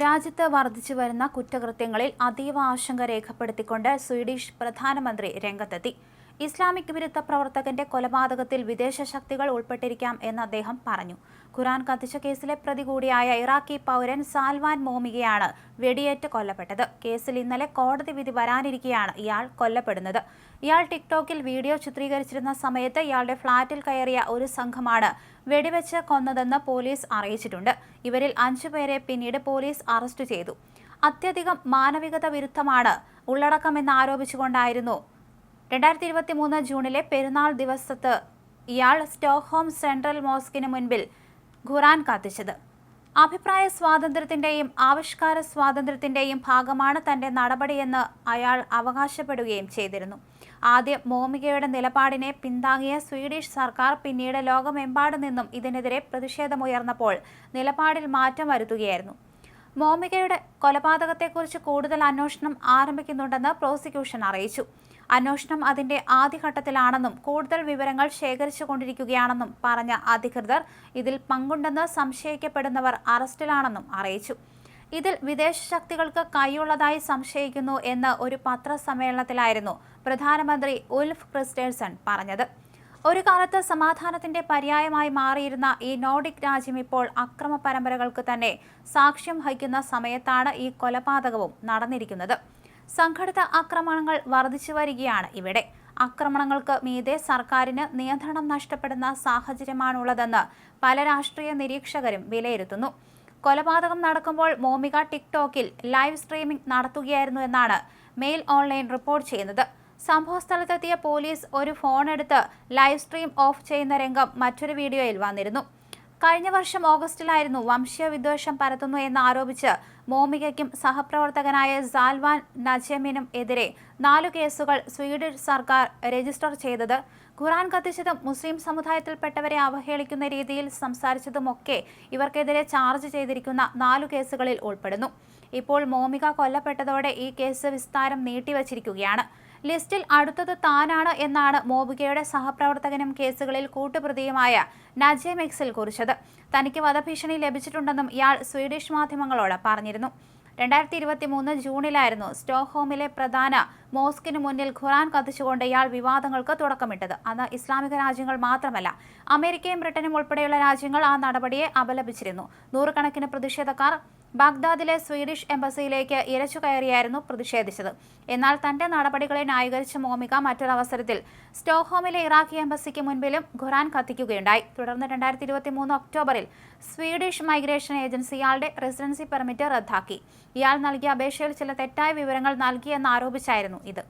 രാജ്യത്ത് വർദ്ധിച്ചു വരുന്ന കുറ്റകൃത്യങ്ങളിൽ അതീവ ആശങ്ക രേഖപ്പെടുത്തിക്കൊണ്ട് സ്വീഡിഷ് പ്രധാനമന്ത്രി രംഗത്തെത്തി. ഇസ്ലാമിക് വിരുദ്ധ പ്രവർത്തകന്റെ കൊലപാതകത്തിൽ വിദേശ ശക്തികൾ ഉൾപ്പെട്ടിരിക്കാം എന്ന് അദ്ദേഹം പറഞ്ഞു. ഖുറാൻ കത്തിച്ച കേസിലെ പ്രതി കൂടിയായ ഇറാഖി പൗരൻ സാൽവാൻ മോമികയാണ് വെടിയേറ്റ് കൊല്ലപ്പെട്ടത്. കേസിൽ ഇന്നലെ കോടതി വിധി വരാനിരിക്കെയാണ് ഇയാൾ കൊല്ലപ്പെടുന്നത്. ഇയാൾ ടിക്ടോക്കിൽ വീഡിയോ ചിത്രീകരിച്ചിരുന്ന സമയത്ത് ഇയാളുടെ ഫ്ളാറ്റിൽ കയറിയ ഒരു സംഘമാണ് വെടിവെച്ച് കൊന്നതെന്ന് പോലീസ് അറിയിച്ചിട്ടുണ്ട്. ഇവരിൽ അഞ്ചുപേരെ പിന്നീട് പോലീസ് അറസ്റ്റ് ചെയ്തു. അത്യധികം മാനവികത വിരുദ്ധമാണ് ഉള്ളടക്കമെന്ന് ആരോപിച്ചുകൊണ്ടായിരുന്നു. രണ്ടായിരത്തി ഇരുപത്തി മൂന്ന് ജൂണിലെ പെരുന്നാൾ ദിവസത്ത് ഇയാൾ സ്റ്റോക്ക്ഹോം സെൻട്രൽ മോസ്കിന് മുൻപിൽ ഖുറാൻ കത്തിച്ചത്. അഭിപ്രായ സ്വാതന്ത്ര്യത്തിന്റെയും ആവിഷ്കാര സ്വാതന്ത്ര്യത്തിന്റെയും ഭാഗമാണ് തന്റെ നടപടിയെന്ന് അയാൾ അവകാശപ്പെടുകയും ചെയ്തിരുന്നു. ആദ്യം മോമികയുടെ നിലപാടിനെ പിന്താങ്ങിയ സ്വീഡിഷ് സർക്കാർ പിന്നീട് ലോകമെമ്പാടു നിന്നും ഇതിനെതിരെ പ്രതിഷേധമുയർന്നപ്പോൾ നിലപാടിൽ മാറ്റം വരുത്തുകയായിരുന്നു. മോമികയുടെ കൊലപാതകത്തെക്കുറിച്ച് കൂടുതൽ അന്വേഷണം ആരംഭിക്കുന്നുണ്ടെന്ന് പ്രോസിക്യൂഷൻ അറിയിച്ചു. അന്വേഷണം അതിന്റെ ആദ്യഘട്ടത്തിലാണെന്നും കൂടുതൽ വിവരങ്ങൾ ശേഖരിച്ചു കൊണ്ടിരിക്കുകയാണെന്നും പറഞ്ഞ അധികൃതർ ഇതിൽ പങ്കുണ്ടെന്ന് സംശയിക്കപ്പെടുന്നവർ അറസ്റ്റിലാണെന്നും അറിയിച്ചു. ഇതിൽ വിദേശ ശക്തികൾക്ക് കൈയുള്ളതായി സംശയിക്കുന്നു എന്ന് ഒരു പത്രസമ്മേളനത്തിലായിരുന്നു പ്രധാനമന്ത്രി ഉൽഫ് ക്രിസ്റ്റേഴ്സൺ പറഞ്ഞത്. ഒരു കാലത്ത് സമാധാനത്തിന്റെ പര്യായമായി മാറിയിരുന്ന ഈ നോർഡിക് രാജ്യം ഇപ്പോൾ അക്രമ പരമ്പരകൾക്ക് തന്നെ സാക്ഷ്യം വഹിക്കുന്ന സമയത്താണ് ഈ കൊലപാതകവും നടന്നിരിക്കുന്നത്. സംഘടിത ആക്രമണങ്ങൾ വർദ്ധിച്ചു വരികയാണ് ഇവിടെ. ആക്രമണങ്ങൾക്ക് മീതെ സർക്കാരിന് നിയന്ത്രണം നഷ്ടപ്പെടുന്ന സാഹചര്യമാണുള്ളതെന്ന് പല രാഷ്ട്രീയ നിരീക്ഷകരും വിലയിരുത്തുന്നു. കൊലപാതകം നടക്കുമ്പോൾ മോമിക ടിക്ടോക്കിൽ ലൈവ് സ്ട്രീമിംഗ് നടത്തുകയായിരുന്നു എന്നാണ് മെയിൽ ഓൺലൈൻ റിപ്പോർട്ട് ചെയ്യുന്നത്. സംഭവസ്ഥലത്തെത്തിയ പോലീസ് ഒരു ഫോൺ എടുത്ത് ലൈവ് സ്ട്രീം ഓഫ് ചെയ്യുന്ന രംഗം മറ്റൊരു വീഡിയോയിൽ വന്നിരുന്നു. കഴിഞ്ഞ വർഷം ഓഗസ്റ്റിലായിരുന്നു വംശീയ വിദ്വേഷം പരത്തുന്നു എന്ന് ആരോപിച്ച് മോമികയ്ക്കും സഹപ്രവർത്തകനായ സാൽവാൻ നജമിനും എതിരെ നാലു കേസുകൾ സ്വീഡിഷ് സർക്കാർ രജിസ്റ്റർ ചെയ്തത്. ഖുറാൻ കത്തിച്ചതും മുസ്ലിം സമുദായത്തിൽപ്പെട്ടവരെ അവഹേളിക്കുന്ന രീതിയിൽ സംസാരിച്ചതുമൊക്കെ ഇവർക്കെതിരെ ചാർജ് ചെയ്തിരിക്കുന്ന നാലു കേസുകളിൽ ഉൾപ്പെടുന്നു. ഇപ്പോൾ മോമിക കൊല്ലപ്പെട്ടതോടെ ഈ കേസ് വിസ്താരം നീട്ടിവച്ചിരിക്കുകയാണ്. ലിസ്റ്റിൽ അടുത്തത് താനാണ് എന്നാണ് മോബികയുടെ സഹപ്രവർത്തകനും കേസുകളിൽ കൂട്ടുപ്രതിയുമായ നജെ മെക്സിൽ കുറിച്ചത്. തനിക്ക് വധഭീഷണി ലഭിച്ചിട്ടുണ്ടെന്നും ഇയാൾ സ്വീഡിഷ് മാധ്യമങ്ങളോട് പറഞ്ഞിരുന്നു. രണ്ടായിരത്തി ഇരുപത്തി മൂന്ന് ജൂണിലായിരുന്നു സ്റ്റോക്ക്ഹോമിലെ പ്രധാന മോസ്കിന് മുന്നിൽ ഖുറാൻ കത്തിച്ചുകൊണ്ട് ഇയാൾ വിവാദങ്ങൾക്ക് തുടക്കമിട്ടത്. അന്ന് ഇസ്ലാമിക രാജ്യങ്ങൾ മാത്രമല്ല അമേരിക്കയും ബ്രിട്ടനും ഉൾപ്പെടെയുള്ള രാജ്യങ്ങൾ ആ നടപടിയെ അപലപിച്ചിരുന്നു. നൂറുകണക്കിന് പ്രതിഷേധക്കാർ ബാഗ്ദാദിലെ സ്വീഡിഷ് എംബസിയിലേക്ക് ഇരച്ചു കയറിയായിരുന്നു പ്രതിഷേധിച്ചത്. എന്നാൽ തന്റെ നടപടികളെ ന്യായീകരിച്ച മോമിക മറ്റൊരവസരത്തിൽ സ്റ്റോക്ക്ഹോമിലെ ഇറാഖി എംബസിക്ക് മുൻപിലും ഖുറാൻ കത്തിക്കുകയുണ്ടായി. തുടർന്ന് രണ്ടായിരത്തി ഇരുപത്തി മൂന്ന് ഒക്ടോബറിൽ സ്വീഡിഷ് മൈഗ്രേഷൻ ഏജൻസി ഇയാളുടെ റെസിഡൻസി പെർമിറ്റ് റദ്ദാക്കി. ഇയാൾ നൽകിയ അപേക്ഷയിൽ ചില തെറ്റായ വിവരങ്ങൾ നൽകിയെന്ന് ആരോപിച്ചായിരുന്നു ഇത്.